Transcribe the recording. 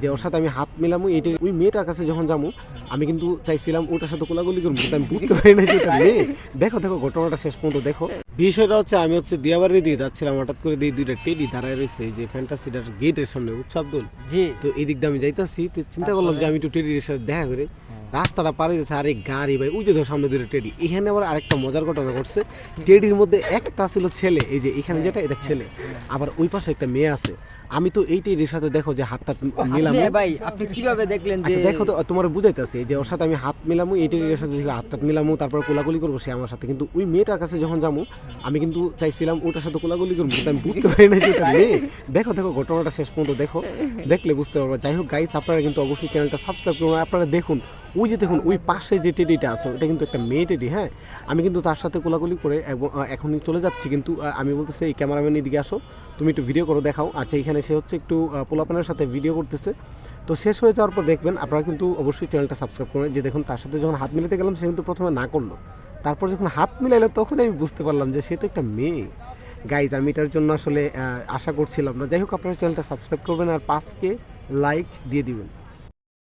যে ওর সাথে আমি হাত মিলামু এটা ওই মেয়েটার কাছে যখন যাব আমি কিন্তু চাইছিলাম ওটার সাথে কোলাগুলি করব কিন্তু আমি বুঝতে পারি না যে মেয়ে। দেখো দেখো ঘটনাটা শেষ পর্যন্ত দেখো। বিষয়টা হচ্ছে আমি হচ্ছে দিয়াবাড়ির দিকে যাচ্ছিলাম হঠাৎ করে দিয়ে দুইটা টেডি দাঁড়ায় রয়েছে যে ফ্যান্টাসিটার গেটের সামনে উৎসব দোল। জি। তো এই দিক দিয়ে আমি যাইতাছি তো চিন্তা করলাম যে আমি একটু টেডির সাথে দেখা করে রাস্তাটা পার হয়ে যাচ্ছে আরে গাড়ি ভাই ওই যে ধর সামনে দুটো টেডি এখানে আবার আরেকটা মজার ঘটনা ঘটছে। টেডির মধ্যে একটা ছিল ছেলে এই যে এখানে যেটা এটা ছেলে। আবার ওই পাশে একটা মেয়ে আছে। আমি তো এই টেডির সাথে দেখো যে হাতটা মিলাম। ভাই আপনি কীভাবে দেখলেন যে আচ্ছা দেখো তো তোমার বুঝাইতেছে যে ওর সাথে আমি হাত মিলামু এই টেডির সাথে দেখি হাত টাত মিলামু তারপর কোলাগুলি করব সে আমার সাথে। কিন্তু ওই মেয়েটার কাছে যখন যাব আমি কিন্তু চাইছিলাম ওটার সাথে কোলাগুলি করব কিন্তু আমি বুঝতে পারি না যে এটা মেয়ে। দেখো দেখো ঘটনাটা শেষ পর্যন্ত দেখো দেখলে বুঝতে পারব। যাই হোক গাইস আপনারা কিন্তু অবশ্যই চ্যানেলটা সাবস্ক্রাইব করুন আপনারা দেখুন ওই যে দেখুন, ওই পাশে যে টেডিটা আছে, ওটা কিন্তু একটা মেয়ে টেডি হ্যাঁ? আমি কিন্তু তার সাথে কোলাকুলি করে এখনই চলে যাচ্ছি, কিন্তু আমি বলতেছি, এই ক্যামেরাম্যান এদিকে আসো, তুমি একটু ভিডিও করো, দেখাও। আচ্ছা এখানে সে হচ্ছে একটু পোলাপানের সাথে ভিডিও করতেছে। তো শেষ হয়ে যাওয়ার পর দেখবেন, আপনারা কিন্তু অবশ্যই চ্যানেলটা সাবস্ক্রাইব করবেন। যে দেখুন, তার সাথে যখন হাত মিলাতে গেলাম, সে কিন্তু প্রথমে না করল। তারপর যখন হাত মিলাইলো তখন আমি বুঝতে পারলাম যে সে তো একটা মেয়ে। গাইজ আমি এটার জন্য আসলে আশা করছিলাম না। যাই হোক, আপনারা চ্যানেলটা সাবস্ক্রাইব করবেন আর পাঁচকে লাইক দিয়ে দিবেন।